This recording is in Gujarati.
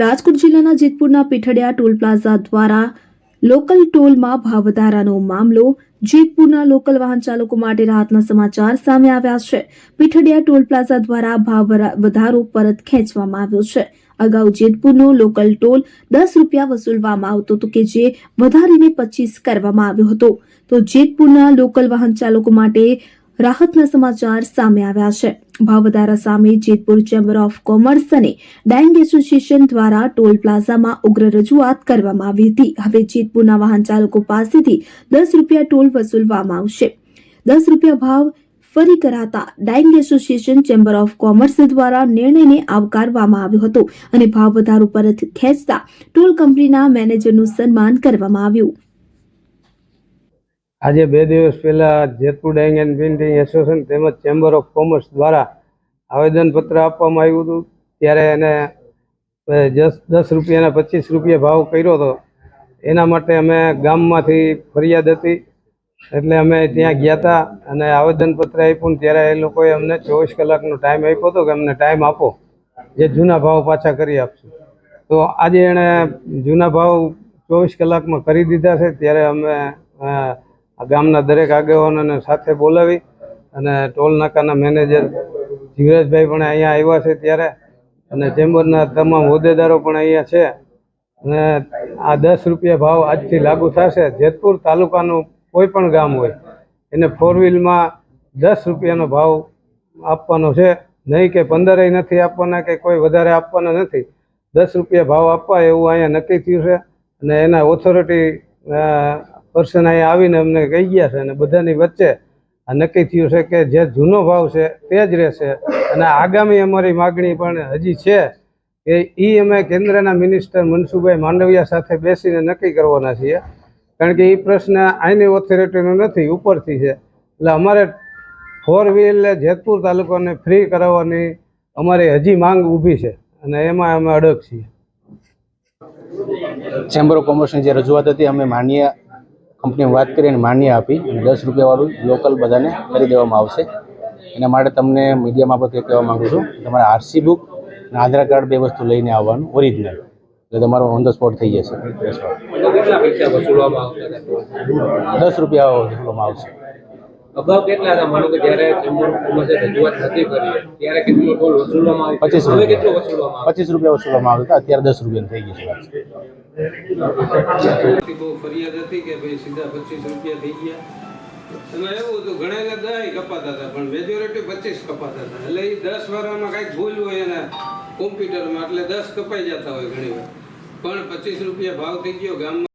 રાજકોટ જિલ્લાના જેતપુરના પીઠડિયા ટોલ પ્લાઝા દ્વારા લોકલ ટોલમાં ભાવ વધારાનો મામલો જેતપુરના લોકલ વાહન ચાલકો માટે રાહતના સમાચાર સામે આવ્યા છે. પીઠડિયા ટોલ પ્લાઝા દ્વારા ભાવ વધારો પરત ખેંચવામાં આવ્યો છે. અગાઉ જેતપુરનો લોકલ ટોલ દસ રૂપિયા વસૂલવામાં આવતો હતો કે જે વધારીને પચીસ કરવામાં આવ્યો હતો. તો જેતપુરના લોકલ વાહન ચાલકો માટે રાહતના સમાચાર સામે આવ્યા છે. ભાવ સામે જેતપુર ચેમ્બર ઓફ કોમર્સ અને ડાઇંગ એસોસિએશન દ્વારા ટોલ પ્લાઝામાં ઉગ્ર રજૂઆત કરવામાં આવી હતી. હવે જેતપુરના વાહન ચાલકો પાસેથી દસ રૂપિયા ટોલ વસૂલવામાં આવશે. દસ રૂપિયા ભાવ ફરી કરાતા dyeing association chamber of commerce દ્વારા નિર્ણયને આવકારવામાં આવ્યો હતો અને ભાવ વધારો પરત ખેંચતા ટોલ કંપનીના મેનેજરનું સન્માન કરવામાં આવ્યું. આજે બે દિવસ પહેલાં Jetpur dyeing and printing association તેમજ ચેમ્બર ઓફ કોમર્સ દ્વારા આવેદનપત્ર આપવામાં આવ્યું હતું. ત્યારે એને દસ દસ રૂપિયાના પચીસ રૂપિયા ભાવ કર્યો હતો. એના માટે અમે ગામમાંથી ફરિયાદ હતી. એટલે અમે ત્યાં ગયા હતા અને આવેદનપત્ર આપ્યું ત્યારે એ લોકોએ અમને ચોવીસ કલાકનો ટાઈમ આપ્યો હતો કે અમને ટાઈમ આપો, જે જૂના ભાવ પાછા કરી આપશું. તો આજે એણે જૂના ભાવ ચોવીસ કલાકમાં કરી દીધા છે. ત્યારે અમે ગામના દરેક આગેવાનોને સાથે બોલાવી અને ટોલ નાકાના મેનેજર જીવરાજભાઈ પણ અહીંયા આવ્યા છે ત્યારે અને ચેમ્બરના તમામ હોદ્દેદારો પણ અહીંયા છે. અને આ દસ રૂપિયા ભાવ આજથી લાગુ થશે. જેતપુર તાલુકાનું કોઈ પણ ગામ હોય એને ફોર વ્હીલમાં દસ રૂપિયાનો ભાવ આપવાનો છે. નહીં કે પંદરેય નથી આપવાના કે કોઈ વધારે આપવાના નથી. દસ રૂપિયા ભાવ આપવા એવું અહીંયા નક્કી થયું છે. અને એના ઓથોરિટી પર્સન અહીંયા આવીને અમને કહી ગયા છે અને બધાની વચ્ચે આ નક્કી થયું છે કે જે જૂનો ભાવ છે તે જ રહેશે. અને આગામી અમારી માગણી પણ હજી છે કે એ અમે કેન્દ્રના મિનિસ્ટર મનસુખભાઈ માંડવિયા સાથે બેસીને નક્કી કરવાના છીએ. કારણ કે એ પ્રશ્ન આઈની ઓથોરિટીનો નથી, ઉપરથી છે. એટલે અમારે ફોર વ્હીલ જેતપુર તાલુકાને ફ્રી કરાવવાની અમારી હજી માંગ ઊભી છે અને એમાં અમે અડગ છીએ. ચેમ્બર ઓફ કોમર્સની જે રજૂઆત હતી, અમે માન્ય કંપનીમાં વાત કરીને માન્ય આપી અને દસ રૂપિયાવાળું લોકલ બધાને કરી દેવામાં આવશે. એના માટે તમને મીડિયા મારફતે કહેવા માગું છું તમારા આરસી બુક અને આધાર કાર્ડ બે વસ્તુ લઈને આવવાનું ઓરિજિનલ. એટલે તમારો ઓન ધ સ્પોટ થઈ જશે. દસ રૂપિયા વસૂલવામાં આવશે. અગાઉ કેટલા હતા? માનો કે જ્યારે ચેમ્બર રજૂઆત નથી કરી ત્યારે કેટલો ટોલ વસૂલવામાં આવતો પચીસ હવે કેટલો રૂપિયા વસૂલવામાં પચીસ રૂપિયા વસૂલવામાં આવતા અત્યારે દસ રૂપિયા થઈ ગઈ છે બહુ ફરિયાદ હતી કે ભાઈ સીધા પચીસ રૂપિયા થઈ ગયા. એમાં એવું હતું ઘણા દસ કપાતા હતા પણ મેજોરિટી પચીસ કપાતા હતા. એટલે એ દસ વાળામાં કાંઈક ભૂલ હોય એના કોમ્પ્યુટરમાં એટલે દસ કપાઈ જતા હોય ઘણી વાર પણ પચીસ રૂપિયા ભાવ થઈ ગયો ગામમાં.